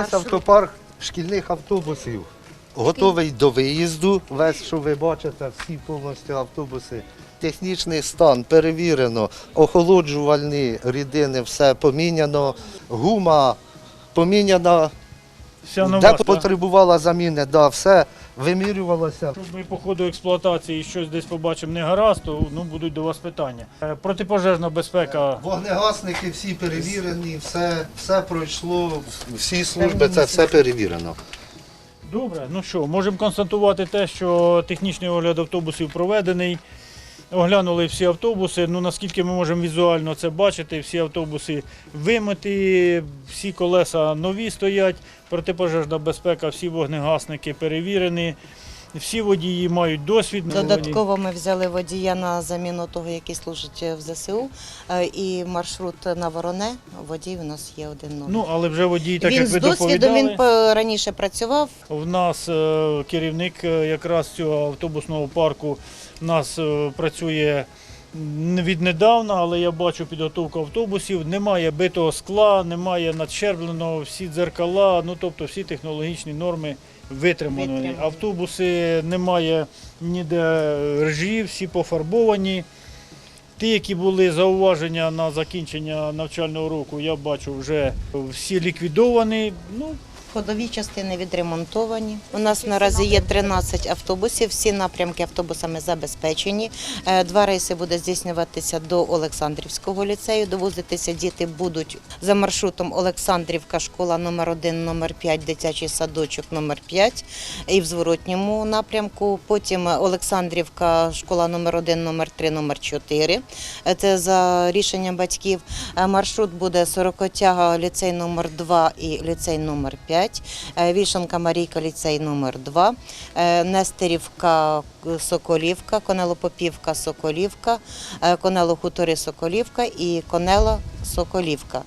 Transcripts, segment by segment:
Весь автопарк шкільних автобусів. Готовий до виїзду. Весь, що ви бачите, всі повністю автобуси. Технічний стан перевірено, охолоджувальні рідини, все поміняно, гума поміняна, де потребувала заміни, да, все вимірювалося. Якщо ми по ходу експлуатації щось десь побачимо не гаразд, то ну, будуть до вас питання. Е, Протипожежна безпека. Вогнегасники всі перевірені, все, все пройшло, всі служби, це все перевірено. Добре, ну що, можемо констатувати те, що технічний огляд автобусів проведений. Оглянули всі автобуси. Ну наскільки ми можемо візуально це бачити, всі автобуси вимиті, всі колеса нові стоять, протипожежна безпека, всі вогнегасники перевірені, всі водії мають досвід. Додатково ми взяли водія на заміну того, який служить в ЗСУ. Е, І маршрут на Вороне. Водій у нас є один номер. Ну, але вже водій, так він як ви доповідали. він раніше працював. В нас е, керівник е, якраз цього автобусного парку у нас е, працює віднедавна, але я бачу підготовку автобусів. Немає битого скла, немає надщербленого, всі дзеркала, ну тобто всі технологічні норми витримані. Витримані. Автобуси немає ніде ржі, всі пофарбовані. Ті, які були зауваження на закінчення навчального року, я бачу, вже всі ліквідовані. Ну, Ходові частини відремонтовані. У нас наразі є 13 автобусів. Всі напрямки автобусами забезпечені. Е, Два рейси буде здійснюватися до Олександрівського ліцею. Довозитися діти будуть за маршрутом Олександрівка, школа номер 1 номер 5 дитячий садочок номер 5 і в зворотньому напрямку. Потім Олександрівка, школа номер 1 номер 3 номер 4 Е, Це за рішенням батьків. Е, Маршрут буде Сорокотяга, ліцей номер 2 і ліцей номер 5, Е, Вішанка Марійка, ліцей номер 2, Е, Нестерівка, е, Соколівка, Конелопопівка, Соколівка, Конело Хутори Соколівка і Конело Соколівка.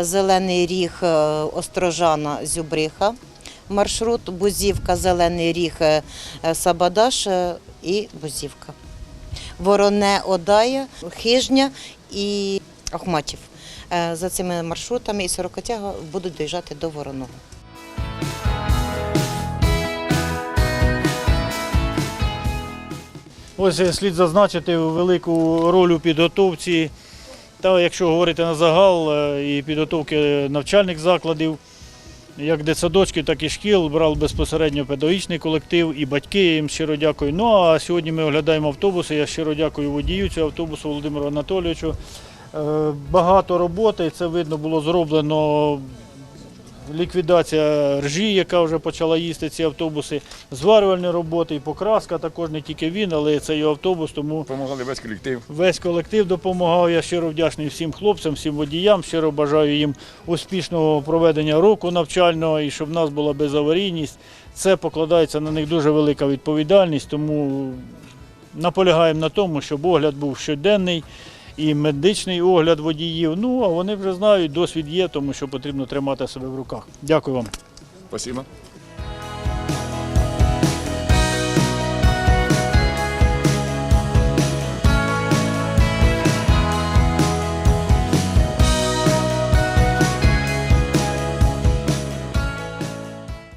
Зелений ріг Острожана Зюбриха. Маршрут Бузівка, Зелений ріг Сабадаш і Бузівка. Вороне Одая, Хижня і Ахматів. За цими маршрутами і сорокотяга будуть доїжджати до Вороного. Ось е, слід зазначити велику роль у підготовці, та якщо говорити на загал е, і підготовки навчальних закладів, як дитсадочків, так і шкіл, брав безпосередньо педагогічний колектив і батьки. Їм щиро дякую. Ну а сьогодні ми оглядаємо автобуси. Я щиро дякую водію цього автобусу Володимиру Анатолійовичу. Е, Багато роботи, це видно було зроблено. Ліквідація ржі, яка вже почала їсти ці автобуси, зварювальні роботи і покраска також не тільки він, але це його автобус, тому Помагали весь колектив. Весь колектив допомагав. Я щиро вдячний всім хлопцям, всім водіям. Щиро бажаю їм успішного проведення року навчального і щоб в нас була безаварійність. Це покладається на них дуже велика відповідальність, тому наполягаємо на тому, щоб огляд був щоденний і медичний огляд водіїв. Ну а вони вже знають, досвід є, тому що потрібно тримати себе в руках. Дякую вам. Спасибо.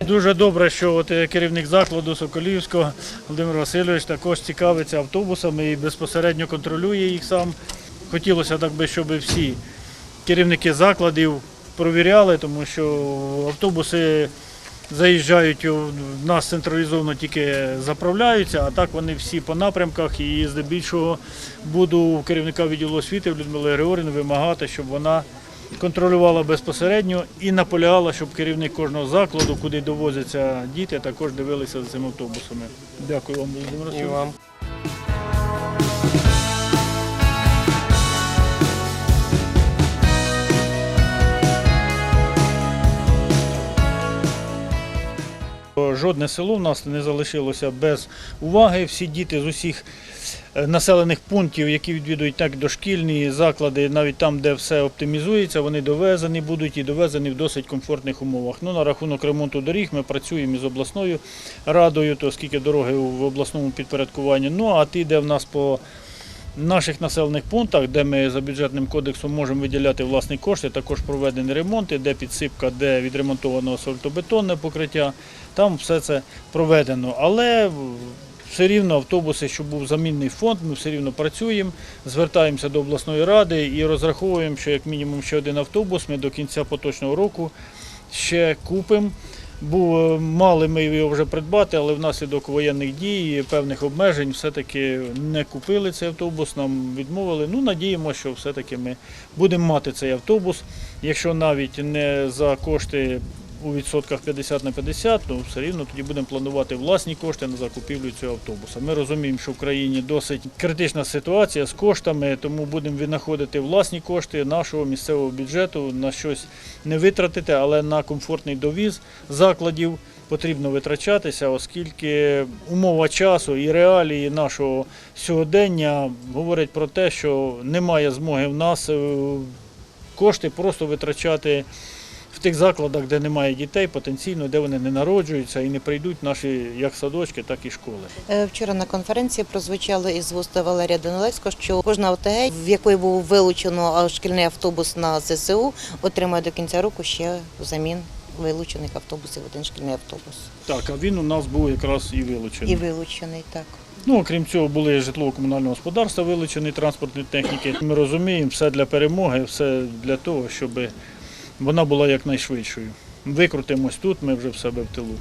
Дуже добре, що от е, керівник закладу Соколівського Володимир Васильович також цікавиться автобусами і безпосередньо контролює їх сам. Хотілося так би, щоб всі керівники закладів провіряли, тому що автобуси заїжджають у нас централізовано тільки заправляються, а так вони всі по напрямках. І здебільшого буду у керівника відділу освіти Людмили Григорівни вимагати, щоб вона контролювала безпосередньо і наполягала, щоб керівник кожного закладу, куди довозяться діти, також дивилися за цими автобусами. Дякую вам, Володимир Жодне село в нас не залишилося без уваги. Всі діти з усіх е, населених пунктів, які відвідують так дошкільні заклади, навіть там, де все оптимізується, вони довезені будуть і довезені в досить комфортних умовах. Ну, на рахунок ремонту доріг ми працюємо із обласною радою, оскільки дороги в обласному підпорядкуванні. Ну а ті, де в нас по наших населених пунктах, де ми за бюджетним кодексом можемо виділяти власні кошти, також проведені ремонти, де підсипка, де відремонтовано асфальтобетонне покриття. Там все це проведено. Але все рівно автобуси, щоб був замінний фонд, ми все рівно працюємо, звертаємося до обласної ради і розраховуємо, що як мінімум ще один автобус ми до кінця поточного року ще купимо. Був, е, мали ми його вже придбати, але внаслідок воєнних дій і певних обмежень все-таки не купили цей автобус, нам відмовили. Ну, надіємося, що все-таки ми будемо мати цей автобус. Якщо навіть не за кошти у відсотках 50 на 50, то все рівно тоді будемо планувати власні кошти на закупівлю цього автобуса. Ми розуміємо, що в країні досить критична ситуація з коштами, тому будемо віднаходити власні кошти нашого місцевого бюджету на щось не витратити, але на комфортний довіз закладів потрібно витрачатися, оскільки умова часу і реалії нашого сьогодення говорять про те, що немає змоги в нас е, кошти просто витрачати тих закладах, де немає дітей, потенційно, де вони не народжуються і не прийдуть наші як садочки, так і школи. Е, Вчора на конференції прозвучало із вуст Валерія Данилевського, що кожна ОТГ, в якої був вилучено шкільний автобус на ЗСУ, отримає до кінця року ще взамін вилучених автобусів один шкільний автобус. Так, а він у нас був якраз і вилучений. І вилучений так. Ну, окрім цього, були житлово-комунального господарства вилучені транспортні техніки. Ми розуміємо, все для перемоги, все для того, щоб вона була якнайшвидшою. Викрутимось тут, ми вже в себе в тилу.